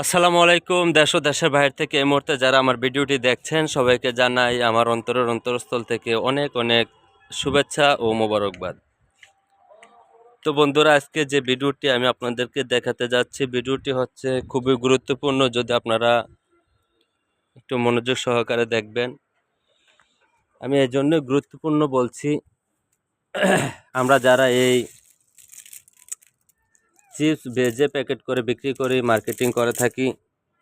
আসসালামু আলাইকুম, দেশ ও দেশের বাইরে থেকে এই মুহূর্তে যারা আমার ভিডিওটি দেখছেন, সবাইকে জানাই আমার অন্তরের অন্তরস্থল থেকে অনেক অনেক শুভেচ্ছা ও মোবারকবাদ। তো বন্ধুরা, আজকে যে ভিডিওটি আমি আপনাদেরকে দেখাতে যাচ্ছি, ভিডিওটি হচ্ছে খুবই গুরুত্বপূর্ণ, যদি আপনারা একটু মনোযোগ সহকারে দেখবেন। আমি এই জন্য গুরুত্বপূর্ণ বলছি, আমরা যারা এই চিপস ভেজে প্যাকেট করে বিক্রি করি, মার্কেটিং করে থাকি।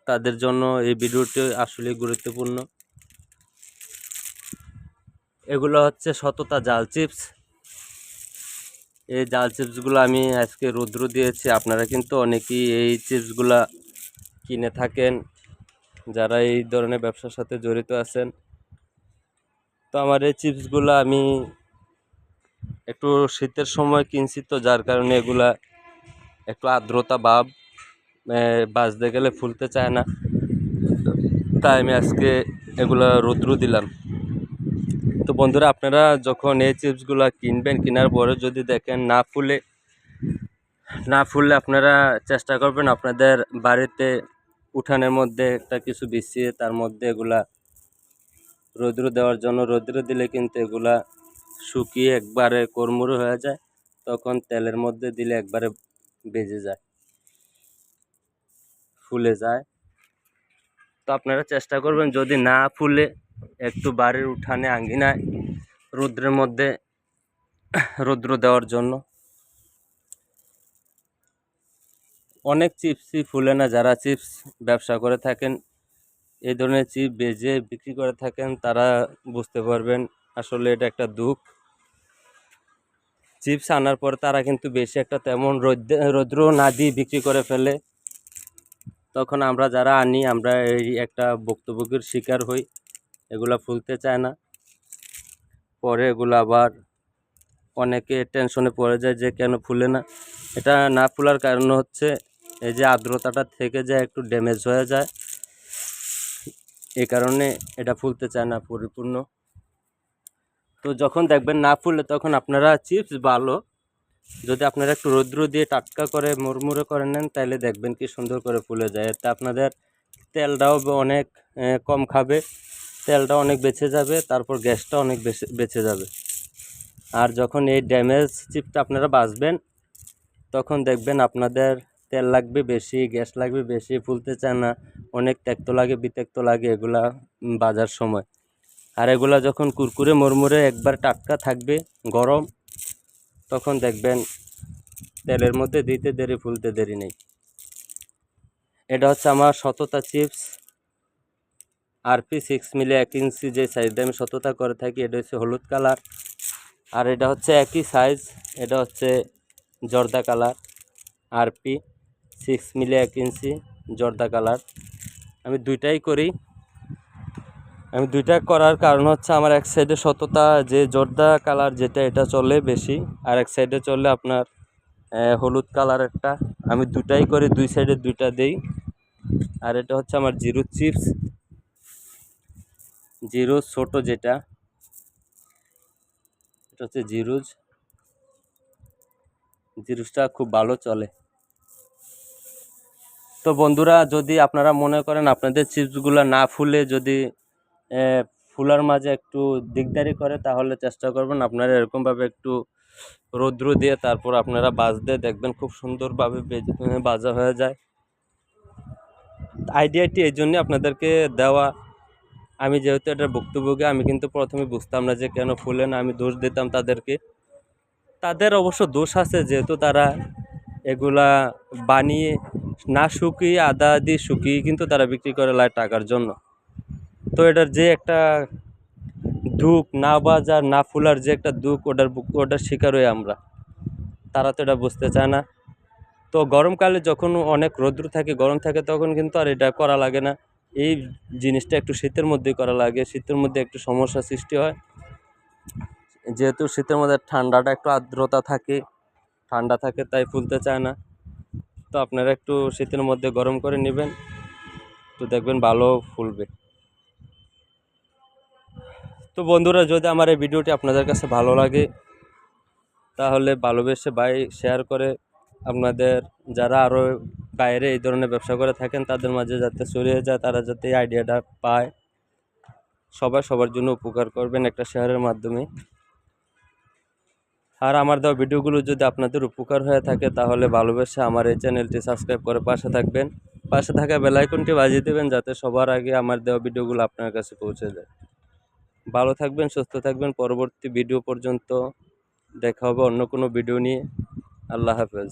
তাদের জন্য এই ভিডিওটি আসলে গুরুত্বপূর্ণ। এগুলো হচ্ছে সততা জাল চিপস। এই জাল চিপসগুলো আমি আজকে রুদ্র দিয়েছি। আপনারা কিন্তু অনেকেই এই চিপসগুলা কিনে থাকেন, যারা এই ধরনের ব্যবসার সাথে জড়িত আছেন। তো আমার এই চিপসগুলো আমি একটু শীতের সময় কিনছি তো, যার কারণে এগুলা একটু আর্দ্রতা ভাব বাঁচতে গেলে ফুলতে চায় না। তাই আমি আজকে এগুলো রৌদ্র দিলাম। তো বন্ধুরা, আপনারা যখন এই চিপসগুলো কিনবেন, কেনার পরে যদি দেখেন না ফুলে, না ফুললে আপনারা চেষ্টা করবেন আপনাদের বাড়িতে উঠানের মধ্যে একটা কিছু বিছিয়ে তার মধ্যে এগুলা রৌদ্র দেওয়ার জন্য, রৌদ্র দিলে কিন্তু এগুলা শুকিয়ে একবারে কর্মুরো হয়ে যায়। তখন তেলের মধ্যে দিলে একবারে বেজে যায়, ফুলে যায়। তো আপনারা চেষ্টা করবেন যদি না ফুলে, একটু বাড়ির উঠানে আঙ্গিনায় রৌদ্রের মধ্যে রৌদ্র দেওয়ার জন্য। অনেক চিপসই ফুলে না, যারা চিপস ব্যবসা করে থাকেন, এই ধরনের চিপ বেজে বিক্রি করে থাকেন, তারা বুঝতে পারবেন আসলে এটা একটা দুঃখ। চিপস আনার পর তারা কিন্তু বেশি একটা তেমন রৌদ্র রৌদ্র না দিয়ে বিক্রি করে ফেলে। তখন আমরা যারা আনি, আমরা এই একটা বক্তব্যের শিকার হই। এগুলা ফুলতে চায় না। পরে এগুলো আবার অনেকে টেনশনে পড়ে যায় যে কেন ফুলে না? এটা না ফুলার কারণ হচ্ছে এই যে আর্দ্রতাটা থেকে যায়, একটু ড্যামেজ হয়ে যায়। এই কারণে এটা ফুলতে চায় না, পরিপূর্ণ। তো যখন দেখবেন না ফুলে তখন আপনারা চিপস ভালো যদি আপনারা একটু রৌদ্র দিয়ে টাটকা করে মুড়মুড়ে করে নেন তাহলে দেখবেন কি সুন্দর করে ফুলে যায়। এতে আপনাদের তেলটাও অনেক কম খাবে, তেলটা অনেক বেঁচে যাবে, তারপর গ্যাসটা অনেক বেঁচে বেঁচে যাবে। আর যখন এই ড্যামেজ চিপটা আপনারা বাঁচবেন, তখন দেখবেন আপনাদের তেল লাগবে বেশি, গ্যাস লাগবে বেশি, ফুলতে চায় না, অনেক ত্যাক্ত লাগে, বিত্যক্ত লাগে এগুলা বাজার সময়। আর এগুলা যখন কুরকুরে মুরমুরে একবার টাটকা থাকবে, গরম, তখন দেখবেন তেলের মধ্যে দিতে দেরি, ফুলতে দেরি নেই। এটা হচ্ছে আমার সততা চিপস। আরপি সিক্স মিলে এক ইঞ্চি যে সাইজটা আমি সততা করে থাকি, এটা হচ্ছে হলুদ কালার। আর এটা হচ্ছে একই সাইজ এটা হচ্ছে জর্দা কালার। আরপি সিক্স মিলে এক ইঞ্চি জর্দা কালার। আমি দুইটাই করি। আমি দুইটা করার কারণ হচ্ছে আমার এক সাইডে সততা, যে জর্দা কালার যেটা, এটা চলে বেশি। আর এক সাইডে চলে আপনার হলুদ কালার একটা। আমি দুটাই করি, দুই সাইডে দুইটা দেই। আর এটা হচ্ছে আমার জিরো চিপস, জিরো ছোট যেটা। এটা হচ্ছে জিরুজ। জিরুজটা খুব ভালো চলে। তো বন্ধুরা, যদি আপনারা মনে করেন আপনাদের চিপসগুলো না ফুলে, যদি ফুলার মাঝে একটু দিকদারি করে, তাহলে চেষ্টা করবেন আপনারা এরকমভাবে একটু রৌদ্র দিয়ে তারপর আপনারা বাজতে দেখবেন খুব সুন্দরভাবে বেজ- হয়ে যায়। আইডিয়াটি এই জন্যই আপনাদেরকে দেওয়া। আমি যেহেতু এটার ভুক্তভোগী, আমি কিন্তু প্রথমে বুঝতাম না যে কেন ফুলে না, আমি দোষ দিতাম তাদেরকে। তাদের অবশ্য দোষ আছে, যেহেতু তারা এগুলা বানিয়ে না শুকিয়ে আদা দিয়ে শুকিয়ে কিন্তু তারা বিক্রি করে লায় টাকার জন্য। তো এটার যে একটা দুঃখ না বাজার না ফুলার যে একটা দুঃখ ওটার ওটার শিকার হই আমরা। তারা তো এটা বুঝতে চায় না। তো গরমকালে যখন অনেক রৌদ্র থাকে, গরম থাকে, তখন কিন্তু আর এটা করা লাগে না। এই জিনিসটা একটু শীতের মধ্যেই করা লাগে। শীতের মধ্যে একটু সমস্যা সৃষ্টি হয়। যেহেতু শীতের মধ্যে ঠান্ডাটা একটু আর্দ্রতা থাকে, ঠান্ডা থাকে, তাই ফুলতে চায় না। তো আপনারা একটু শীতের মধ্যে গরম করে নেবেন। তো দেখবেন ভালো ফুলবে। তো বন্ধুরা, যদি আমার এই ভিডিওটি আপনাদের কাছে ভালো লাগে, তাহলে ভালোবেসে বাই শেয়ার করে আপনাদের যারা আরও বাইরে এই ধরনের ব্যবসা করে থাকেন, তাদের মাঝে যাতে ছড়িয়ে যায়, তারা যাতে এই আইডিয়াটা পায়। সবাই সবার জন্য উপকার করবেন একটা শেয়ারের মাধ্যমে। আর আমার দেওয়া ভিডিওগুলো যদি আপনাদের উপকার হয়ে থাকে, তাহলে ভালোবেসে আমার এই চ্যানেলটি সাবস্ক্রাইব করে পাশে থাকবেন। পাশে থাকা বেলাইকনটি বাজিয়ে দেবেন, যাতে সবার আগে আমার দেওয়া ভিডিওগুলো আপনার কাছে পৌঁছে যায়। ভালো থাকবেন, সুস্থ থাকবেন। পরবর্তী ভিডিও পর্যন্ত দেখা হবে অন্য কোনো ভিডিও নিয়ে। আল্লাহ হাফেজ।